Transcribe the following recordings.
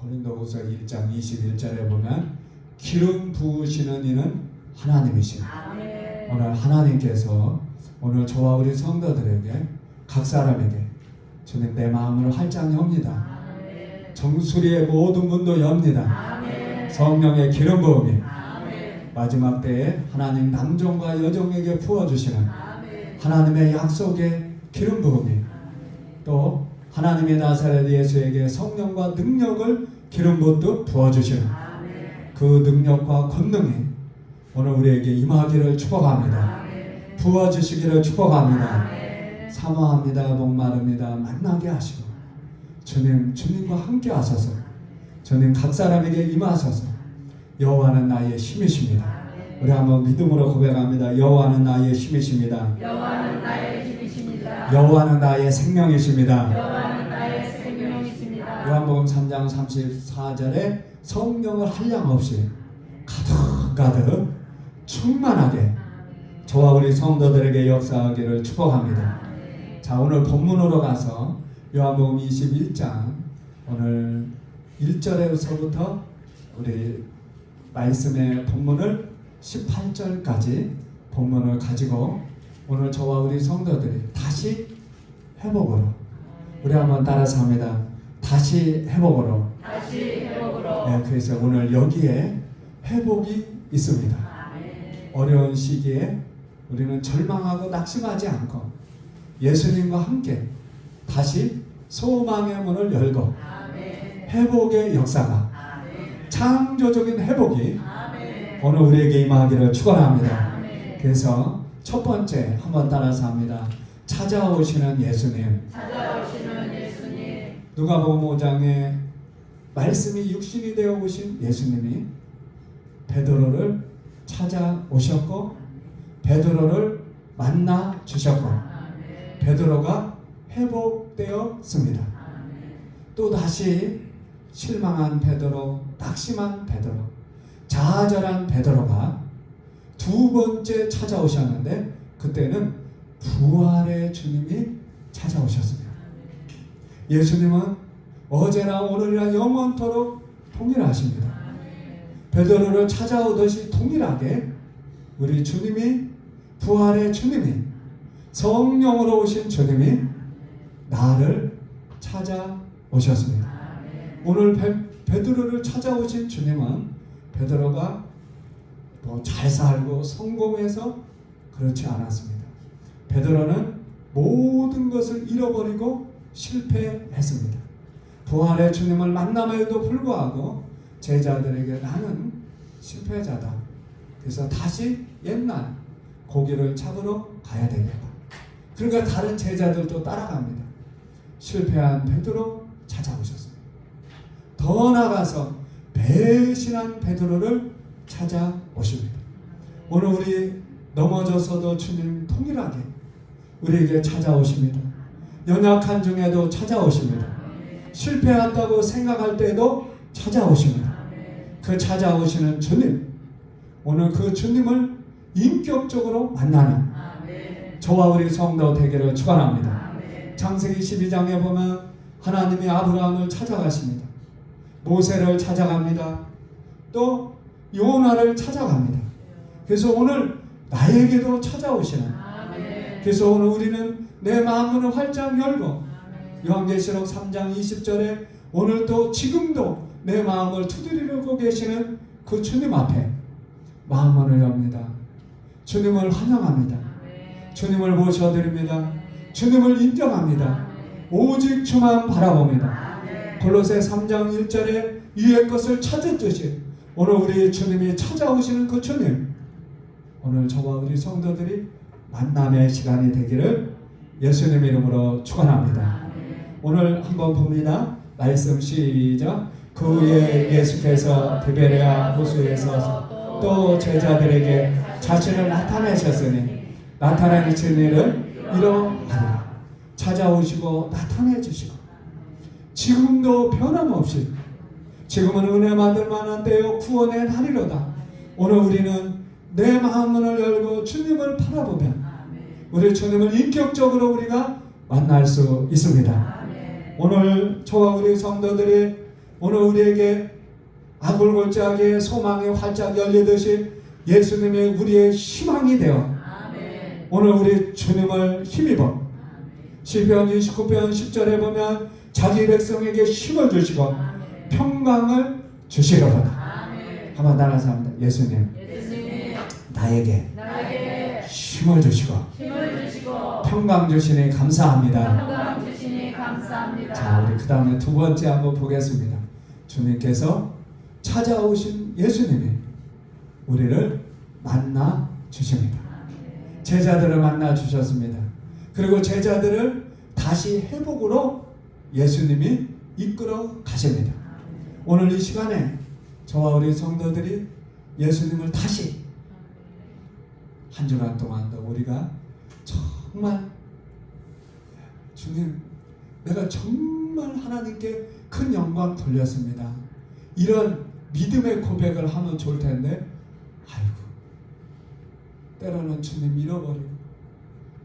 고린도후서 1장 21절에 보면 기름 부으시는 이는 하나님이시라. 아멘. 오늘 하나님께서 오늘 저와 우리 성도들에게 각 사람에게 주님 내 마음을 활짝 엽니다. 정수리의 모든 문도 엽니다. 성령의 기름 부음이. 마지막 때에 하나님 남종과 여종에게 부어주시는. 하나님의 약속의 기름 부음이 또 하나님의 나사렛 예수에게 성령과 능력을 기름 붓듯 부어주시는. 그 능력과 권능이 오늘 우리에게 임하기를 축복합니다. 부어주시기를 축복합니다. 사모합니다. 목마릅니다. 만나게 하시고 주님 주님과 함께 하소서 주님 각 사람에게 임하소서 여호와는 나의 힘이십니다. 우리 한번 믿음으로 고백합니다. 여호와는 나의 힘이십니다. 여호와는 나의 힘이십니다. 여호와는 나의 생명이십니다. 요한복음 3장 34절에 성령을 한량 없이 가득 가득 충만하게 저와 우리 성도들에게 역사하기를 축복합니다. 자 오늘 본문으로 가서 요한복음 21장 오늘 1절에서부터 우리 말씀의 본문을 18절까지 본문을 가지고 오늘 저와 우리 성도들이 다시 회복으로 우리 한번 따라서 합니다. 다시 회복으로 다시 회복으로. 네, 그래서 오늘 여기에 회복이 있습니다. 아멘. 어려운 시기에 우리는 절망하고 낙심하지 않고 예수님과 함께 다시 소망의 문을 열고 아멘. 회복의 역사가 아멘. 창조적인 회복이 아멘. 오늘 우리에게 임하기를 축원합니다. 그래서 첫 번째 한번 따라서 합니다. 찾아오시는 예수님. 찾아오시는 예수님. 누가복음 5장에 말씀이 육신이 되어 오신 예수님이 베드로를 찾아오셨고 베드로를 만나 주셨고. 베드로가 회복되었습니다. 또 다시 실망한 베드로, 낙심한 베드로, 좌절한 베드로가 두 번째 찾아오셨는데 그때는 부활의 주님이 찾아오셨습니다. 예수님은 어제나 오늘이나 영원토록 동일하십니다. 아멘. 베드로를 찾아오듯이 동일하게 우리 주님이 부활의 주님이 성령으로 오신 주님이 나를 찾아오셨습니다. 오늘 베, 베드로를 찾아오신 주님은 베드로가 뭐 잘 살고 성공해서 그렇지 않았습니다. 베드로는 모든 것을 잃어버리고 실패했습니다. 부활의 주님을 만남에도 불구하고 제자들에게 나는 실패자다. 그래서 다시 옛날 고기를 잡으러 가야 되겠다. 그러니까 다른 제자들도 따라갑니다. 실패한 베드로 찾아오셨습니다. 더 나아가서 배신한 베드로를 찾아오십니다. 오늘 우리 넘어져서도 주님 통일하게 우리에게 찾아오십니다. 연약한 중에도 찾아오십니다. 실패했다고 생각할 때에도 찾아오십니다. 그 찾아오시는 주님, 오늘 그 주님을 인격적으로 만나는. 저와 우리 성도 되기를 축원합니다. 창세기 12장에 보면 하나님이 아브라함을 찾아가십니다. 모세를 찾아갑니다. 또 요나를 찾아갑니다. 그래서 오늘 나에게도 찾아오시는. 그래서 오늘 우리는 내 마음을 활짝 열고. 요한계시록 3장 20절에 오늘 또 지금도 내 마음을 두드리고 계시는 그 주님 앞에 마음을 엽니다. 주님을 환영합니다. 주님을 모셔드립니다. 주님을 인정합니다. 오직 주만 바라봅니다. 골로새 3장 1절에 위의 것을 찾았듯이 오늘 우리 주님이 찾아오시는 그 주님 오늘 저와 우리 성도들이 만남의 시간이 되기를 예수님 이름으로 축원합니다. 오늘 한번 봅니다. 말씀 시작. 그 후에 예수께서 디베레아 호수에서 또 제자들에게 자신을 나타내셨으니 나타내신 일을 이러하리라. 찾아오시고 나타내 주시고 지금도 변함없이 지금은 은혜 받을 만한 때요 구원의 날이로다. 오늘 우리는 내 마음문을 열고 주님을 바라보면. 우리 주님을 인격적으로 우리가 만날 수 있습니다. 오늘 저와 우리 성도들이 오늘 우리에게 아골골짜기의 소망이 활짝 열리듯이 예수님이 우리의 희망이 되어. 오늘 우리 주님을 힘입어 시편 29편 10절에 보면 자기 백성에게 힘을 주시고. 평강을 주시려거든 아멘. 한번 따라서 합니다 예수님 예수님 나에게 나에게 힘을 주시고 힘을 주시고 평강 주시니 감사합니다 평강 주시니 감사합니다. 자 우리 그 다음에 두 번째 한번 보겠습니다 주님께서 찾아오신 예수님이 우리를 만나 주십니다. 제자들을 만나 주셨습니다. 그리고 제자들을 다시 회복으로 예수님이 이끌어 가십니다. 오늘 이 시간에 저와 우리 성도들이 예수님을 다시 한 주간 동안도 우리가 정말 주님 내가 정말 하나님께 큰 영광 돌렸습니다. 이런 믿음의 고백을 하면 좋을 텐데 아이고 때로는 주님 잃어버리고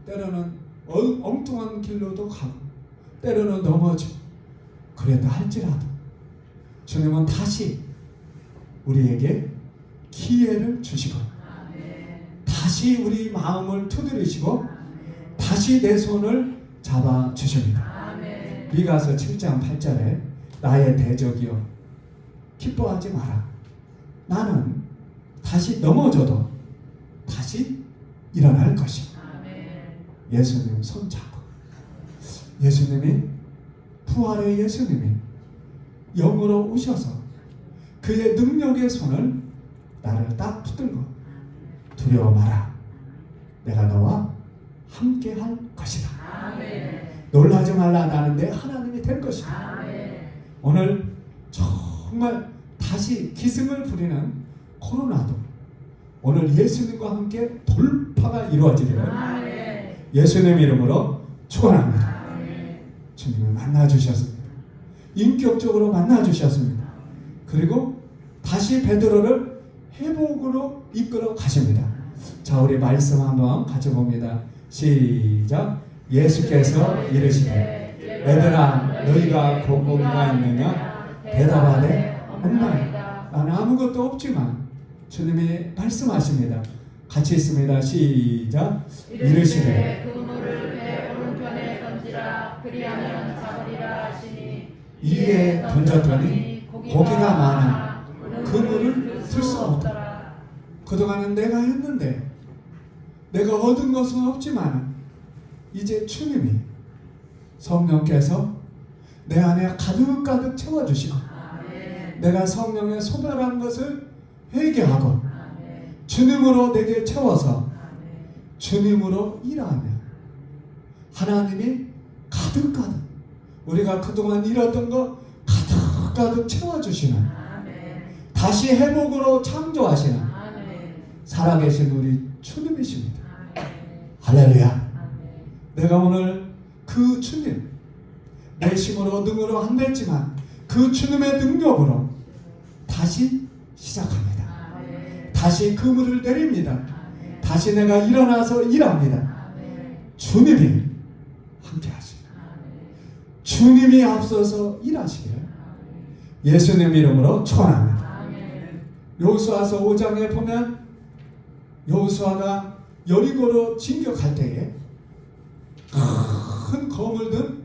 때로는 엉- 엉뚱한 길로도 가고 때로는 넘어지고 그래도 할지라도 주님은 다시 우리에게 기회를 주시고. 다시 우리 마음을 두드리시고 다시 내 손을 잡아 주십니다. 미가서 7장 8절에 나의 대적이여 기뻐하지 마라. 나는 다시 넘어져도 다시 일어날 것이다. 예수님 손 잡고 예수님이 부활의 예수님이 영으로 오셔서 그의 능력의 손을 나를 딱 붙들고 두려워 마라 내가 너와 함께 할 것이다 아멘. 놀라지 말라 나는 내 하나님이 될 것이다 아멘. 오늘 정말 다시 기승을 부리는 코로나도 오늘 예수님과 함께 돌파가 이루어지기를 아멘. 예수님 이름으로 축원합니다. 주님을 만나 주셨습니다. 인격적으로 만나 주셨습니다. 그리고 다시 베드로를 회복으로 이끌어 가십니다. 자, 우리 말씀 한번 같이 봅니다. 시작. 예수께서 이르시되 얘들아 너희가 공고가 있느냐 대답하되 없나이다. 나는 아무것도 없지만 주님이 말씀하십니다. 같이 있습니다. 시작. 이르시되 이에 던졌더니 고기가 많아 그물을 쓸 수 없다. 그동안은 내가 했는데 내가 얻은 것은 없지만 이제 주님이 성령께서 내 안에 가득가득 채워주시고 아멘. 내가 성령의 소멸한 것을 회개하고 아멘. 주님으로 내게 채워서 아멘. 주님으로 일하며 하나님이 가득가득 우리가 그동안 잃었던 거 가득가득 채워주시는 아멘. 다시 회복으로 창조하시는 아멘. 살아계신 우리 주님이십니다. 아멘. 할렐루야. 아멘. 내가 오늘 그 주님 내 힘으로 능으로 안 됐지만 그 주님의 능력으로 다시 시작합니다. 아멘. 다시 그물을 내립니다. 아멘. 다시 내가 일어나서 일합니다. 주님이 함께 아멘. 주님이 앞서서 일하시기를 예수님 이름으로 축원합니다. 여호수아서 5장에 보면 여호수아가 여리고로 진격할 때에 큰 검을 든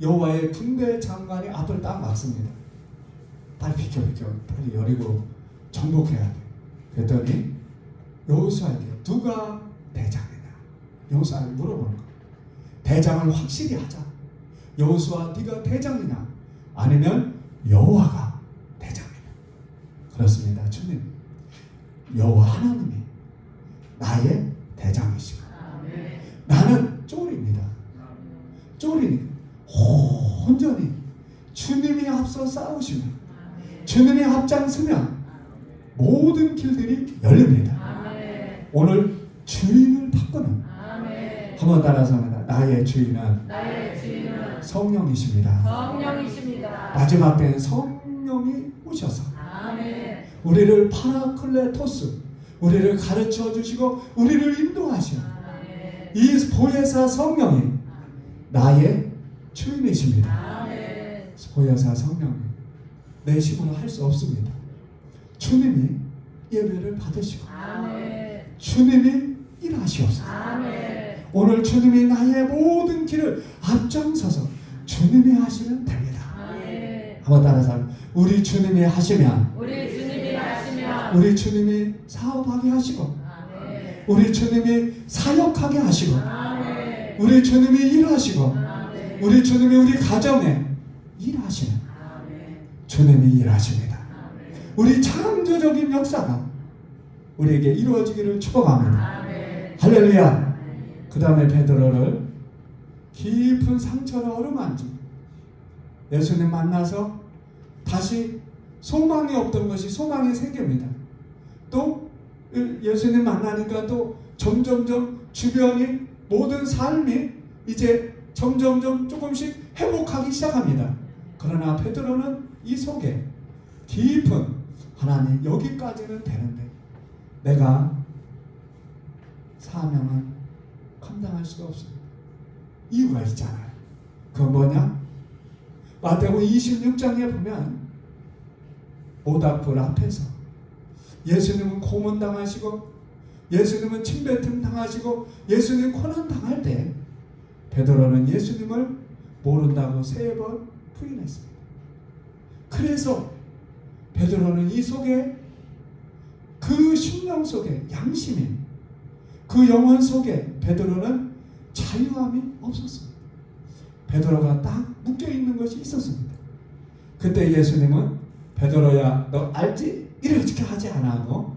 여호와의 군대 장관이 앞을 딱 막습니다. 빨리 비켜 비켜 빨리 여리고 정복해야 돼. 그랬더니 여호수아에게 누가 대장이냐? 여호수아에게 물어보는 거. 대장을 확실히 하자. 여호수아 네가 대장이냐? 아니면 여호와가 대장이냐? 그렇습니다, 주님. 여호와 하나님이 나의 대장이시고. 나는 쫄입니다. 쫄이니 온전히 주님이 앞서 싸우시면 아멘. 주님이 앞장서면 모든 길들이 열립니다. 오늘 주인을 바꾸는. 한번 따라서 합니다. 나의 주인은 나의 주인은 성령이십니다. 성령이십니다. 마지막 때는 성령이 오셔서 아멘. 우리를 파라클레토스 우리를 가르쳐 주시고 우리를 인도하시는. 이 보혜사 성령이 나의 주인이십니다. 보혜사 성령이 내 힘으로 할 수 없습니다. 주님이 예배를 받으시고. 주님이 일하시옵소서. 오늘 주님이 나의 모든 길을 앞장서서 주님이 하시면 됩니다. 한번 따라서 우리 주님이 하시면 우리 주님이 사업하게 하시고. 우리 주님이 사역하게 하시고. 우리 주님이 일하시고. 우리 주님이 우리 가정에 일하시는. 주님이 일하십니다. 우리 창조적인 역사가 우리에게 이루어지기를 축복합니다. 할렐루야. 그 다음에 베드로를 깊은 상처를 어루만지 예수님 만나서 다시 소망이 없던 것이 소망이 생깁니다. 또 예수님 만나니까 또 점점점 주변이 모든 삶이 이제 점점점 조금씩 회복하기 시작합니다. 그러나 베드로는 이 속에 깊은 하나님 여기까지는 되는데 내가 사명은 감당할 수가 없습니다. 이유가 있잖아요. 그건 뭐냐? 마태복음 26장에 보면 모닥불 앞에서 예수님은 고문 당하시고 예수님은 침뱉음 당하시고 예수님 고난 당할 때 베드로는 예수님을 모른다고 세 번 부인했습니다. 그래서 베드로는 이 속에 그 심령 속에 양심이 그 영혼 속에 베드로는 자유함이 없었습니다. 베드로가 딱 묶여 있는 것이 있었습니다. 그때 예수님은 베드로야 너 알지? 이렇게 하지 않아도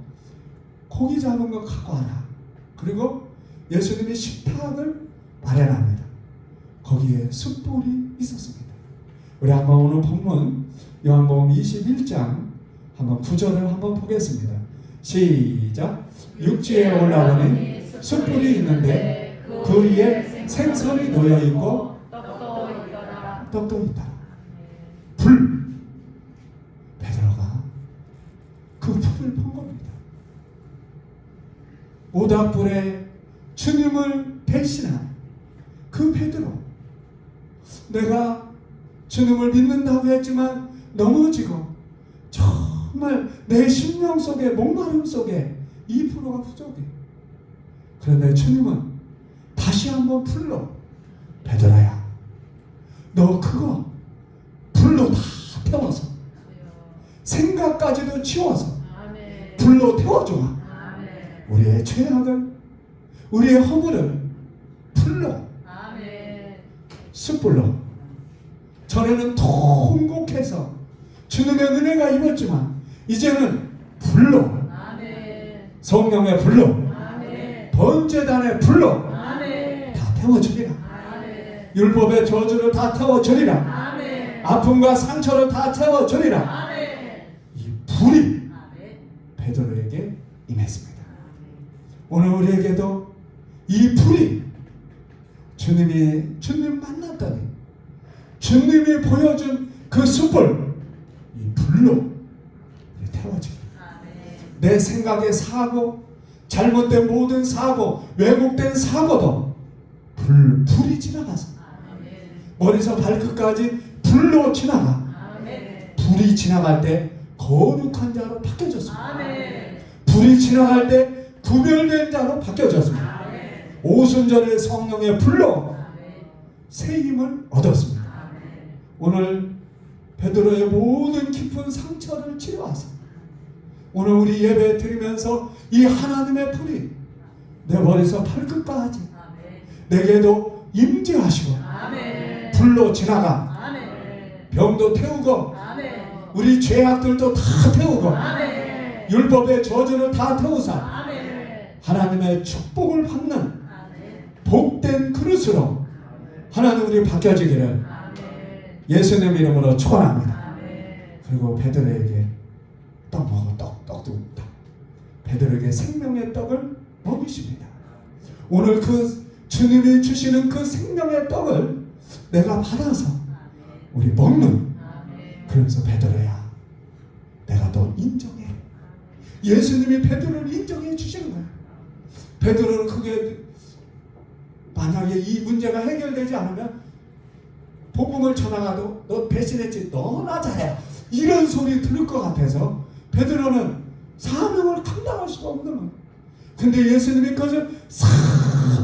고기 잡은 거 갖고 와라. 그리고 예수님이 식탁을 마련합니다. 거기에 숯불이 있었습니다. 우리 한번 오늘 본문 요한복음 21장 한번 구절을 한번 보겠습니다. 시작. 육지에 올라오니 숯불이 있는데 그 위에 생선이 놓여 있고 떡도 있더라. 불. 베드로가 그 불을 본 겁니다. 모닥불에 주님을 대신한 그 베드로. 내가 주님을 믿는다고 했지만 넘어지고 정말 내 심령 속에 목마름 속에 2%가 부족해. 그런데 주님은 다시 한번 불러 베드로야 너 그거 불로 다 태워서 생각까지도 치워서. 불로 태워줘. 우리의 죄악을 우리의 허물을 아멘. 숯불로 전에는 통곡해서 주님의 은혜가 입었지만 이제는 불로. 성령의 불로. 번제단의 불로. 다 태워주리라. 율법의 저주를 다 태워주리라. 아픔과 상처를 다 태워주리라. 이 불이. 베드로에게 임했습니다. 오늘 우리에게도 이 불이 주님이 주님 만났더니 주님이 보여준 그 숯불 이 불로 우리 태워지고 아멘. 내 생각의 사고 잘못된 모든 사고 왜곡된 사고도 불 불이 지나가서 아멘. 머리서 발끝까지 불로 지나가. 불이 지나갈 때 거룩한 자로 바뀌어졌습니다. 불이 지나갈 때 구별된 자로 바뀌어졌습니다. 오순절의 성령의 불로. 새 힘을 얻었습니다. 오늘 베드로의 모든 깊은 상처를 치료하사 오늘 우리 예배 드리면서 이 하나님의 불이 내 머리에서 발끝까지. 내게도 임재하시고. 불로 지나가. 병도 태우고. 우리 죄악들도 다 태우고. 율법의 저주를 다 태우사. 하나님의 축복을 받는 아멘. 복된 그릇으로 하나님 우리 바뀌어지기를 아멘. 예수님 이름으로 축원합니다. 그리고 베드로에게 떡 먹어 떡 떡도 먹다. 베드로에게 생명의 떡을 먹이십니다. 오늘 그 주님이 주시는 그 생명의 떡을 내가 받아서 우리 먹는. 그러면서 베드로야 내가 너 인정해. 예수님이 베드로를 인정해 주시는 거야. 베드로는 그게 만약에 이 문제가 해결되지 않으면 복음을 전하가도 너 배신했지 너나 잘해 이런 소리 들을 것 같아서 베드로는 사명을 감당할 수가 없는 거예요. 근데 예수님이 그것을 싹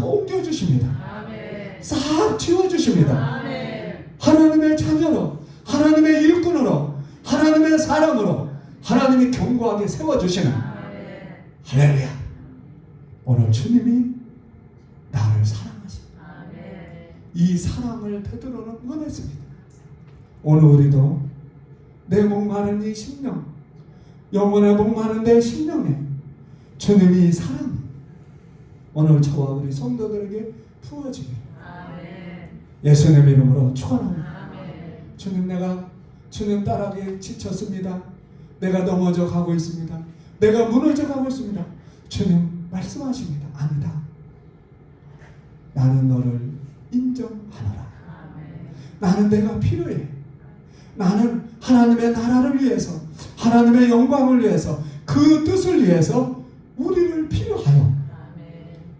옮겨주십니다. 아멘. 싹 지워주십니다. 아멘. 하나님의 자녀로, 하나님의 일꾼으로, 하나님의 사람으로, 하나님이 견고하게 세워주시는 아멘. 할렐루야. 오늘 주님이 나를 사랑하십니다. 아멘. 이 사랑을 베드로는 원했습니다. 오늘 우리도 내 목마른 이 심령, 영혼의 목마른 내 심령에 주님이 사랑, 오늘 저와 우리 성도들에게 부어지기를 아멘. 예수님 이름으로 축원합니다. 아멘. 주님 내가 주님 따라하기 지쳤습니다. 내가 넘어져 가고 있습니다. 내가 무너져 가고 있습니다. 주님 말씀하십니다. 아니다. 나는 너를 인정하노라. 나는 내가 필요해. 나는 하나님의 나라를 위해서, 하나님의 영광을 위해서, 그 뜻을 위해서 우리를 필요하여.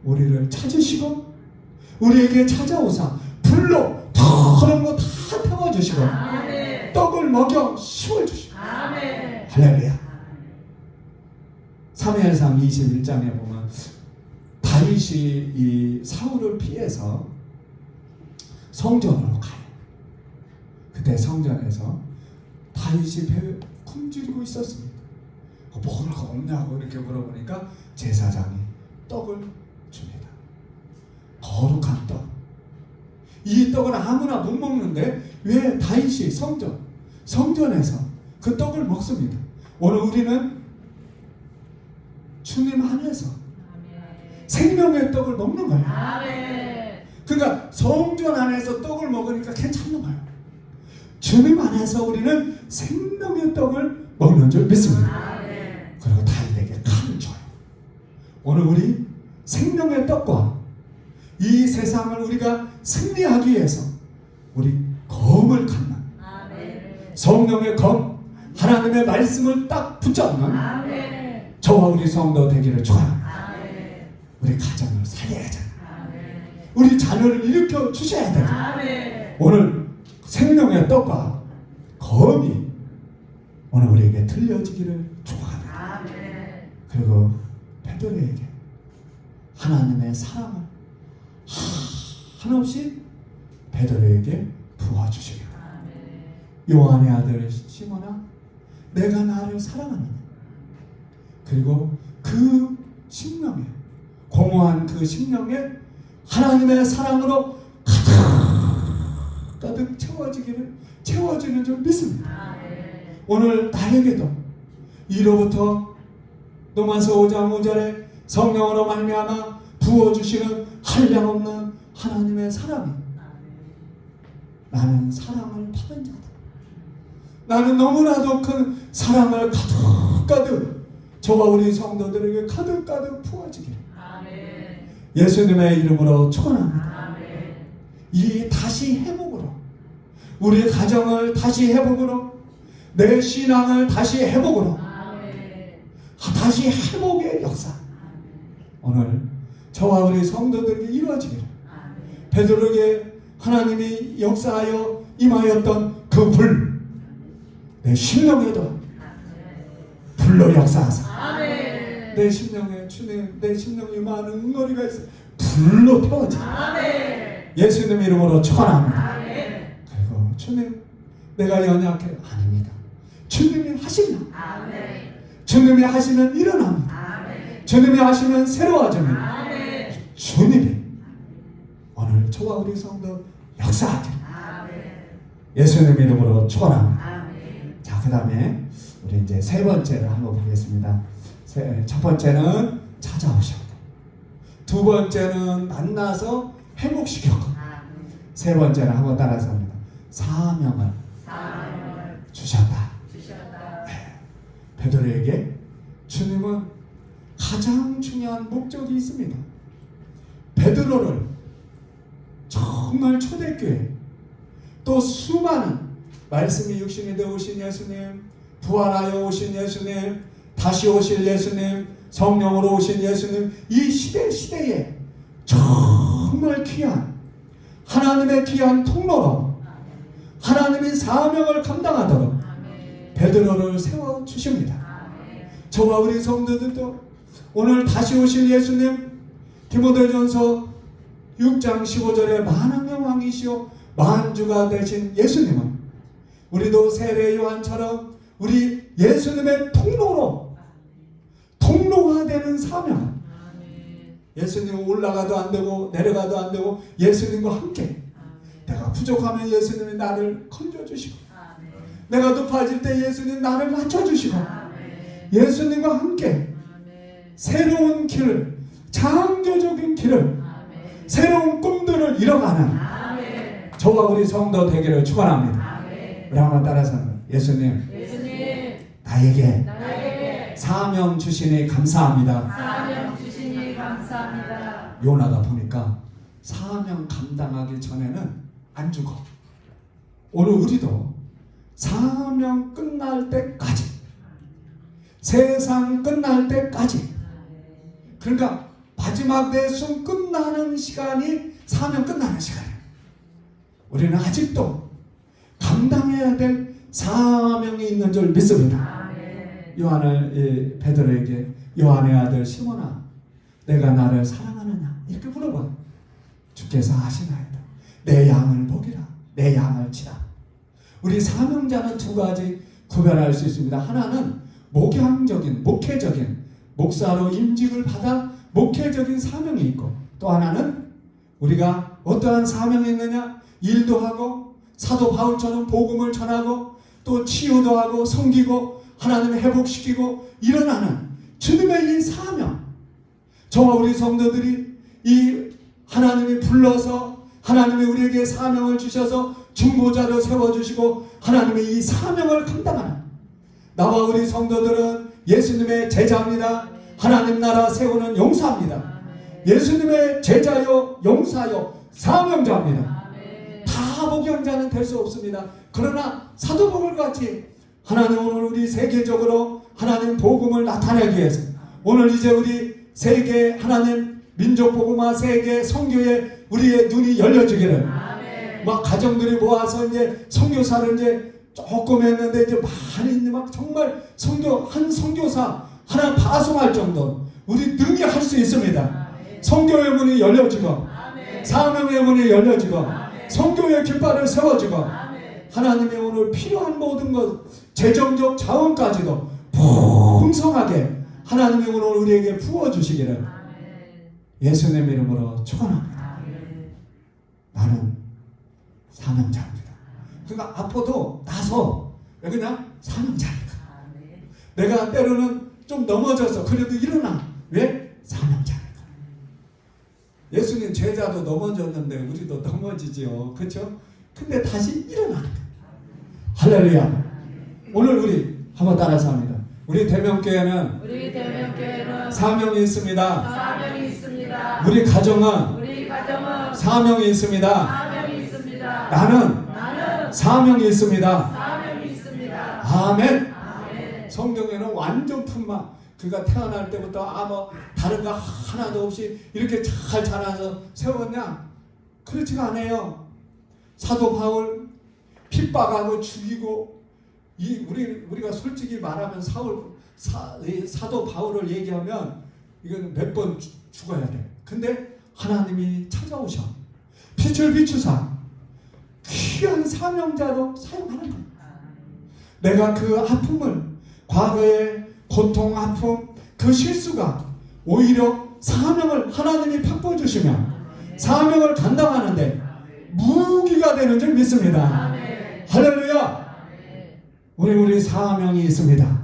우리를 찾으시고 우리에게 찾아오사 불로 더러운 거다 태워주시고. 떡을 먹여 심어주시고. 할렐루야. 사무엘상 21장에 보면 다윗이 이 사울을 피해서 성전으로 가요. 그때 성전에서 다윗이 배를 굶주리고 있었습니다. 어, 먹을 거 없냐고 이렇게 물어보니까 제사장이 떡을 줍니다. 거룩한 떡. 이 떡을 아무나 못 먹는데 왜 다윗이 성전, 성전에서 그 떡을 먹습니다. 오늘 우리는 주님 안에서. 생명의 떡을 먹는 거예요. 아멘. 그러니까 성전 안에서 떡을 먹으니까 괜찮은 거예요. 주님 안에서 우리는 생명의 떡을 먹는 줄 믿습니다. 아멘. 그리고 다윗에게 칼을 줘요. 오늘 우리 생명의 떡과 이 세상을 우리가 승리하기 위해서 우리 검을 갖는 아멘. 성령의 검, 하나님의 말씀을 딱 붙잡는 아멘. 저와 우리 성도 되기를 축원합니다. 우리 가정을 살려야 돼. 아멘. 우리 자녀를 일으켜 주셔야 돼. 아멘. 오늘 생명의 떡과 검이 오늘 우리에게 들려지기를 축원합니다. 아멘. 그리고 베드로에게 하나님의 사랑을 하- 한없이 베드로에게 부어주시기를. 요한의 아들 시몬아 내가 나를 사랑하느냐 그리고 그 심령에 공허한 그 심령에 하나님의 사랑으로 가득 가득 채워지기를 채워지는 줄 믿습니다. 아멘. 오늘 나에게도 이로부터 로마서 5장 5절에 성령으로 말미암아 부어 주시는 한량없는 하나님의 사랑이 나는 사랑을 받은 자다. 나는 너무나도 큰 사랑을 가득 가득 저와 우리 성도들에게 가득 가득 부어지기를. 예수님의 이름으로 축원합니다. 이 다시 회복으로 우리 가정을 다시 회복으로 내 신앙을 다시 회복으로. 다시 회복의 역사 오늘 저와 우리 성도들에게 이루어지기를. 베드로에게 하나님이 역사하여 임하였던 그 불내 심령에도 불로 역사하사. 내 심령에 주님 내 심령에 많은 응어리가 있어 불로 태워져. 예수님 이름으로 축원합니다. 그리고 주님 내가 연약해 아닙니다. 주님이 하시면 아멘. 주님이 하시면 일어납니다. 아멘. 주님이 하시면 새로워집니다. 주님이 오늘 저와 우리 성도 역사하게 아멘. 예수님 이름으로 축원합니다. 아멘. 자 그 다음에 우리 이제 세 번째를 한번 보겠습니다. 세, 첫 번째는 찾아오셨고 두 번째는 만나서 회복시켰고 아멘. 세 번째는 한번 따라서 합니다. 사명을 사랑을 주셨다. 주셨다. 베드로에게 주님은 가장 중요한 목적이 있습니다. 베드로를 정말 초대교회 또 수많은 말씀이 육신이 되어 오신 예수님, 부활하여 오신 예수님, 다시 오실 예수님, 성령으로 오신 예수님 이 시대 시대에 정말 귀한 하나님의 귀한 통로로 하나님의 사명을 감당하도록. 베드로를 세워 주십니다. 저와 우리 성도들도 오늘 다시 오실 예수님 디모데전서 6장 15절에 만왕의 왕이시오 만주가 되신 예수님은 우리도 세례 요한처럼 우리 예수님의 통로로 통로가 되는 사명. 예수님 올라가도 안 되고 내려가도 안 되고 예수님과 함께. 내가 부족하면 예수님이 나를 건져주시고 내가 높아질 때 예수님 나를 낮춰주시고 예수님과 함께 새로운 길을 창조적인 길을 새로운 꿈들을 이뤄가는 저와 우리 성도 되기를 축원합니다. 우리 한번 따라서 예수님 예수님. 나에게 나에게 사명 주시니 감사합니다. 사명 주시니 감사합니다. 요나가 보니까 사명 감당하기 전에는 안 죽어. 오늘 우리도 사명 끝날 때까지 세상 끝날 때까지 그러니까 마지막 내 숨 끝나는 시간이 사명 끝나는 시간이에요. 우리는 아직도 감당해야 될 사명이 있는 줄 믿습니다. 요한을 이 베드로에게 요한의 아들 시몬아 내가 나를 사랑하느냐? 이렇게 물어봐 주께서 아시나이다. 내 양을 보기라. 내 양을 치라. 우리 사명자는 두 가지 구별할 수 있습니다. 하나는 목양적인 목회적인 목사로 임직을 받아 목회적인 사명이 있고 또 하나는 우리가 어떠한 사명이 있느냐? 일도 하고 사도 바울처럼 복음을 전하고 또 치유도 하고 섬기고 하나님을 회복시키고 일어나는 주님의 이 사명 저와 우리 성도들이 이 하나님이 불러서 하나님이 우리에게 사명을 주셔서 중보자로 세워주시고 하나님의 이 사명을 감당하는 나와 우리 성도들은 예수님의 제자입니다. 하나님 나라 세우는 용사입니다. 예수님의 제자요 용사요 사명자입니다. 다 목양자는 될 수 없습니다. 그러나 사도복을 같이 하나님 오늘 우리 세계적으로 하나님 복음을 나타내기 위해서 오늘 이제 우리 세계 하나님 민족 복음화 세계 성교에 우리의 눈이 열려지기를 아멘. 막 가정들이 모아서 이제 선교사를 이제 조금 했는데 이제 많이 이제 막 정말 선교 한 선교사 하나 파송할 정도 우리 능히 할 수 있습니다. 아멘. 선교의 문이 열려지고 아멘. 사명의 문이 열려지고 아멘. 성교의 깃발을 세워지고. 하나님이 오늘 필요한 모든 것 재정적 자원까지도 풍성하게 하나님이 오늘 우리에게 부어주시기를. 예수님 이름으로 축원합니다. 나는 사명자입니다. 그러니까 아파도 나서 왜 그냥 사명자니까. 아멘. 내가 때로는 좀 넘어져서 그래도 일어나. 왜? 사명자니까. 예수님 제자도 넘어졌는데 우리도 넘어지지요. 그렇죠? 근데 다시 일어나는 거예요. 할렐루야. 오늘 우리 한번 따라서 합니다. 우리 대명교회는 우리 대명교회는 사명이 있습니다. 사명이 있습니다. 우리 가정은 우리 가정은 사명이 있습니다. 사명이 있습니다. 나는 나는 사명이 있습니다. 사명이 있습니다. 아멘. 아멘. 성경에는 완전 품마. 그가 태어날 때부터 아뭐 다른 거 하나도 없이 이렇게 잘 자라서 세웠냐? 그렇지가 않아요. 사도 바울 핍박하고 죽이고 이 우리 우리가 솔직히 말하면 사울 사, 이 사도 바울을 얘기하면 이건 몇 번 죽어야 돼. 근데 하나님이 찾아오셔. 빛을 비추사 귀한 사명자로 사용하는 거예요. 내가 그 아픔을 과거의 고통, 아픔, 그 실수가 오히려 사명을 하나님이 바꿔 주시면 사명을 감당하는데 무기가 되는 줄 믿습니다. 할렐루야! 우리 우리 사명이 있습니다.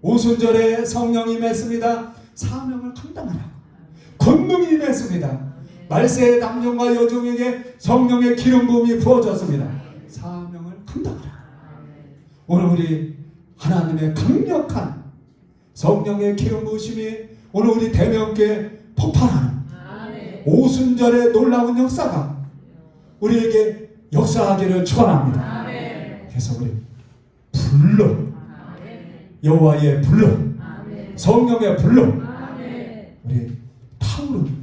오순절에 성령이 임했습니다. 사명을 감당하라고. 권능이 임했습니다. 말세의 남녀와 여종에게 성령의 기름 부음이 부어졌습니다. 사명을 감당하라. 오늘 우리 하나님의 강력한 성령의 기름 부으심이 오늘 우리 대명교에 폭발하는. 오순절의 놀라운 역사가 우리에게 역사하기를 축원합니다. 그래서 우리 불러. 여호와의 불러. 성령의 불러. 우리 타오르는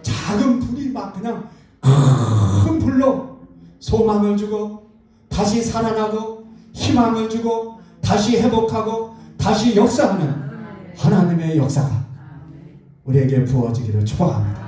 작은 불이 막 그냥 큰 불로 소망을 주고 다시 살아나고 희망을 주고 다시 회복하고 다시 역사하는 하나님의 역사가 우리에게 부어지기를 축복합니다.